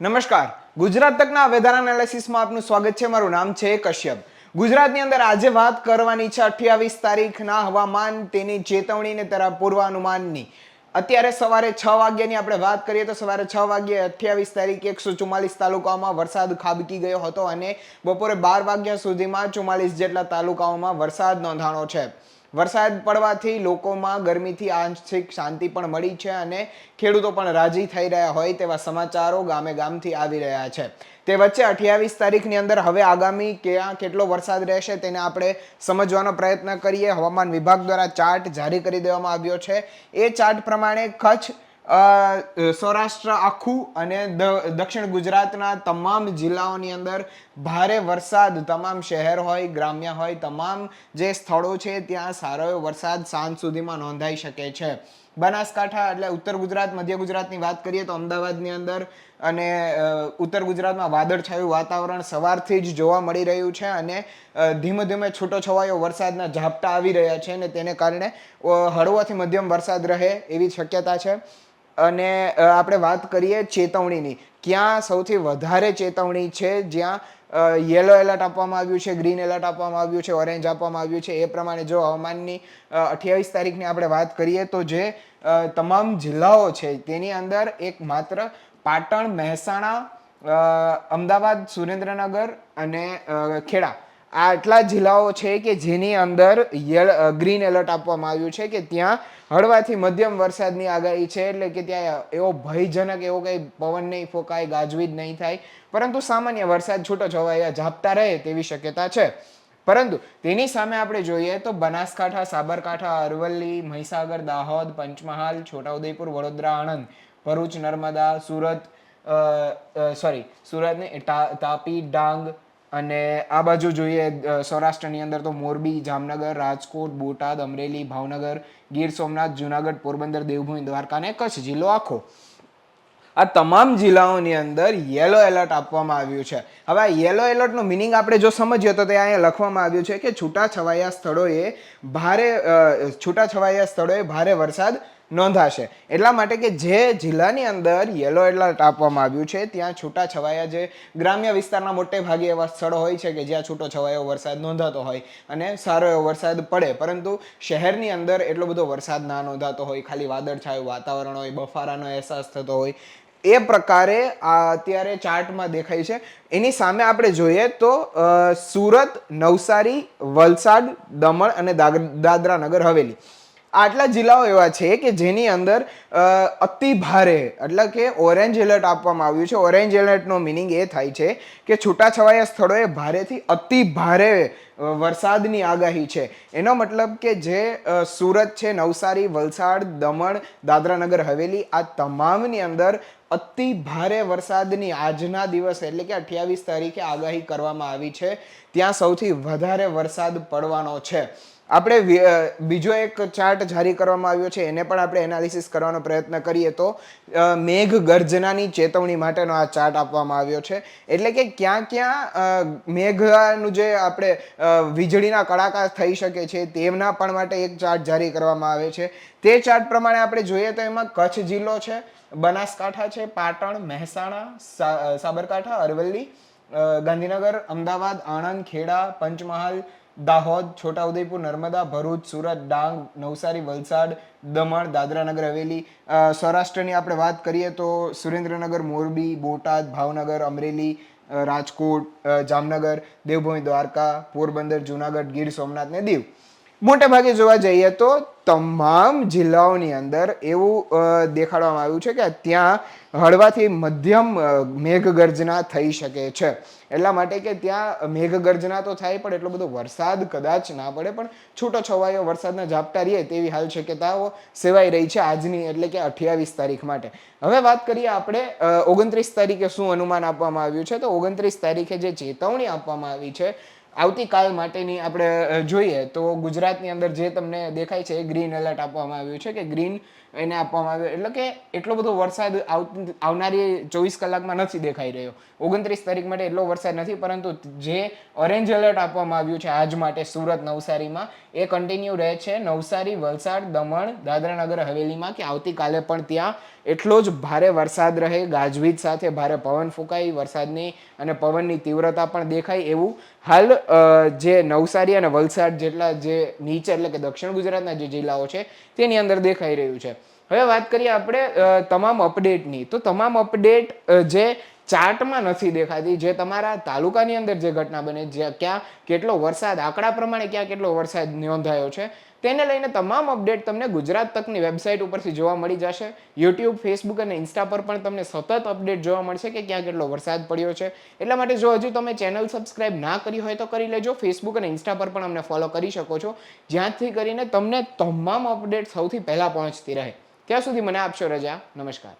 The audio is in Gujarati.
નમસ્કાર. ગુજરાત તકના વેધર એનાલિસિસમાં આપનું સ્વાગત છે. મારું નામ છે કશ્યપ. ગુજરાતની અંદર આજે વાત કરવાની છે અઠ્યાવીસ તારીખના હવામાન, તેની ચેતવણીને તેના પૂર્વાનુમાનની. અત્યારે સવારે છ વાગ્યાની આપણે વાત કરીએ તો સવારે છ વાગ્યે અઠ્યાવીસ તારીખે એકસો ચુમ્માલીસ તાલુકાઓમાં વરસાદ ખાબકી ગયો હતો અને બપોરે બાર વાગ્યા સુધીમાં ચુમ્માલીસ જેટલા તાલુકાઓમાં વરસાદ નોંધાણો છે. વરસાદ પડવાથી લોકોમાં ગરમીથી આંશિક શાંતિ પણ મળી છે અને ખેડૂતો પણ રાજી થઈ રહ્યા હોય તેવા સમાચારો ગામે ગામથી આવી રહ્યા છે. તે વચ્ચે અઠ્યાવીસ તારીખની અંદર હવે આગામી ક્યાં કેટલો વરસાદ રહેશે તેને આપણે સમજવાનો પ્રયત્ન કરીએ. હવામાન વિભાગ દ્વારા ચાર્ટ જારી કરી દેવામાં આવ્યો છે. એ ચાર્ટ પ્રમાણે કચ્છ સૌરાષ્ટ્ર, આખું અને દક્ષિણ ગુજરાતના તમામ જિલ્લાઓની અંદર ભારે વરસાદ, તમામ શહેર હોય, ગ્રામ્ય હોય, તમામ જે સ્થળો છે ત્યાં સારો એવો વરસાદ સાંજ સુધીમાં નોંધાઈ શકે છે. બનાસકાંઠા એટલે ઉત્તર ગુજરાત, મધ્ય ગુજરાતની વાત કરીએ તો અમદાવાદની અંદર અને ઉત્તર ગુજરાતમાં વાદળછાયું વાતાવરણ સવારથી જ જોવા મળી રહ્યું છે અને ધીમે ધીમે છૂટો છવાયો વરસાદના ઝાપટા આવી રહ્યા છે અને તેને કારણે હળવાથી મધ્યમ વરસાદ રહે એવી શક્યતા છે. અને આપણે વાત કરીએ ચેતવણીની. ક્યાં સૌથી વધારે ચેતવણી છે? જ્યાં યેલો એલર્ટ આપવામાં આવ્યું છે ગ્રીન એલર્ટ આપવામાં આવ્યું છે ઓરેન્જ આપવામાં આવ્યું છે. એ પ્રમાણે જો હવામાનની અઠ્યાવીસ તારીખની આપણે વાત કરીએ તો જે તમામ જિલ્લાઓ છે, તેની અંદર એક માત્ર પાટણ, મહેસાણા અમદાવાદ, સુરેન્દ્રનગર અને ખેડા આટલા જિલ્લાઓ છે કે જેની અંદર યલ ગ્રીન એલર્ટ આપવામાં આવ્યું છે કે ત્યાં હળવાથી મધ્યમ વરસાદની આગાહી છે એટલે કે ત્યાં એવો ભયજનક એવો કંઈ પવન નહીં ફોંકાય, ગાજવીજ નહીં થાય. પરંતુ સામાન્ય વરસાદ છૂટો છવાયા ઝાપતા રહે તેવી શક્યતા છે. પરંતુ તેની સામે આપણે જોઈએ તો બનાસકાંઠા, સાબરકાંઠા, અરવલ્લી, મહીસાગર, દાહોદ, પંચમહાલ, છોટાઉદેપુર, વડોદરા, આણંદ, ભરૂચ, નર્મદા, સુરત સોરી, સુરતને તાપી, ડાંગ અને આ બાજુ જોઈએ સૌરાષ્ટ્રની અંદર તો મોરબી, જામનગર, રાજકોટ, બોટાદ, અમરેલી, ભાવનગર, ગીર સોમનાથ, જુનાગઢ, પોરબંદર, દેવભૂમિ દ્વારકા અને કચ્છ જિલ્લો આખો. આ તમામ જિલ્લાઓની અંદર યેલો એલર્ટ આપવામાં આવ્યું છે. હવે આ યેલો એલર્ટનો મિનિંગ આપણે જો સમજીએ તો તે અહીંયા લખવામાં આવ્યું છે કે છૂટાછવાયા સ્થળોએ ભારે છૂટાછવાયા સ્થળોએ ભારે વરસાદ નોંધાશે. એટલા માટે કે જે જિલ્લાની અંદર યેલો એલર્ટ આપવામાં આવ્યું છે, ત્યાં છૂટાછવાયા જે ગ્રામ્ય વિસ્તારના મોટે ભાગે એવા સ્થળો હોય છે કે જ્યાં છૂટો છવાયો વરસાદ નોંધાતો હોય અને સારો એવો વરસાદ પડે. પરંતુ શહેરની અંદર એટલો બધો વરસાદ ના નોંધાતો હોય, ખાલી વાદળછાયું વાતાવરણ હોય, બફારાનો અહેસાસ થતો હોય, એ પ્રકારે અત્યારે ચાર્ટમાં દેખાય છે. એની સામે આપણે જોઈએ તો સુરત, નવસારી, વલસાડ, દમણ અને દાદરા નગર હવેલી. આટલા જિલ્લાઓ એવા છે કે જેની અંદર અતિ ભારે, એટલે કે ઓરેન્જ એલર્ટ આપવામાં આવ્યું છે. ઓરેન્જ એલર્ટનો મિનિંગ એ થાય છે કે છૂટાછવાયા સ્થળોએ ભારેથી અતિ ભારે વરસાદની આગાહી છે. એનો મતલબ કે જે સુરત છે, નવસારી, વલસાડ, દમણ, દાદરાનગર, હવેલી, આ તમામની અંદર અતિ ભારે વરસાદની આજના દિવસે એટલે કે અઠ્યાવીસ તારીખે આગાહી કરવામાં આવી છે. ત્યાં સૌથી વધારે વરસાદ પડવાનો છે. આપણે બીજો એક ચાર્ટ જારી કરવામાં આવ્યો છે. એને પણ આપણે એનાલિસિસ કરવાનો પ્રયત્ન કરીએ તો મેઘ ગર્જનાની ચેતવણી માટેનો આ ચાર્ટ આપવામાં આવ્યો છે. એટલે કે ક્યાં ક્યાં મેઘાનું જે આપણે વીજળીના કડાકા થઈ શકે છે, તેમના પણ માટે એક ચાર્ટ જારી કરવામાં આવે છે. તે ચાર્ટ પ્રમાણે આપણે જોઈએ તો એમાં કચ્છ જિલ્લો છે, બનાસકાંઠા છે, પાટણ, મહેસાણા સાબરકાંઠા, અરવલ્લી ગાંધીનગર, અમદાવાદ, આણંદ, ખેડા, પંચમહાલ, દાહોદ, છોટાઉદેપુર, નર્મદા, ભરૂચ, સુરત, ડાંગ, નવસારી, વલસાડ, દમણ, દાદરાનગર, હવેલી. સૌરાષ્ટ્રની આપણે વાત કરીએ તો સુરેન્દ્રનગર, મોરબી, બોટાદ, ભાવનગર, અમરેલી રાજકોટ જામનગર દેવભૂમિ દ્વારકા પોરબંદર જુનાગઢ ગીર સોમનાથ ને દીવ. મોટે ભાગે જોવા જઈએ તો તમામ જિલ્લાઓની અંદર એવું દેખાડવામાં આવ્યું છે કે ત્યાં હળવાથી મધ્યમ મેઘગર્જના થઈ શકે છે. એટલા માટે કે ત્યાં મેઘગર્જના તો થાય, પણ એટલો બધો વરસાદ કદાચ ના પડે. પણ છૂટો છવાયો વરસાદના ઝાપટા રહે તેવી હાલ શક્યતાઓ સેવાઈ રહી છે આજની, એટલે કે અઠ્યાવીસ તારીખ માટે. હવે વાત કરીએ આપણે ઓગણત્રીસ તારીખે શું અનુમાન આપવામાં આવ્યું છે? તો ઓગણત્રીસ તારીખે જે ચેતવણી આપવામાં આવી છે આવતીકાલ માટેની આપણે જોઈએ તો ગુજરાતની અંદર જે તમને દેખાય છે, એ ગ્રીન એલર્ટ આપવામાં આવ્યું છે કે ગ્રીન એને આપવામાં આવ્યો. એટલે કે એટલો બધો વરસાદ આવ- આવનારી ચોવીસ કલાકમાં નથી દેખાઈ રહ્યો. ઓગણત્રીસ તારીખ માટે એટલો વરસાદ નથી, પરંતુ જે ઓરેન્જ એલર્ટ આપવામાં આવ્યું છે આજ માટે સુરત નવસારીમાં, એ કન્ટિન્યુ રહે છે. નવસારી, વલસાડ, દમણ, દાદરાનગર, હવેલીમાં કે આવતીકાલે પણ ત્યાં એટલો જ ભારે વરસાદ રહે. ગાજવીજ સાથે ભારે પવન ફૂંકાય, વરસાદની અને પવનની તીવ્રતા પણ દેખાય એવું હાલ જે નવસારી અને વલસાડ જેટલા જે નીચે એટલે કે દક્ષિણ ગુજરાતના જે જિલ્લાઓ છે, તેની અંદર દેખાઈ રહ્યું છે. હવે વાત કરીએ આપણે તમામ અપડેટની તો તમામ અપડેટ જે ચાર્ટમાં નથી દેખાતી. જે તમારા તાલુકાની અંદર જે ઘટના બને જ્યાં ક્યાં કેટલો વરસાદ, આંકડા પ્રમાણે ક્યાં કેટલો વરસાદ નોંધાયો છે, તેને લઈને તમામ અપડેટ તમને ગુજરાત તકની વેબસાઇટ ઉપરથી જોવા મળી જશે. યુટ્યુબ, ફેસબુક અને ઇન્સ્ટા પર પણ તમને સતત અપડેટ જોવા મળશે કે ક્યાં કેટલો વરસાદ પડ્યો છે. એટલા માટે જો હજુ તમે ચેનલ સબસ્ક્રાઇબ ના કરી હોય તો કરી લેજો. ફેસબુક અને ઇન્સ્ટા પર પણ અમને ફોલો કરી શકો છો. જ્યાંથી કરીને તમને તમામ અપડેટ સૌથી પહેલાં પહોંચતી રહે. ત્યાં સુધી મને આપશો રજા. નમસ્કાર.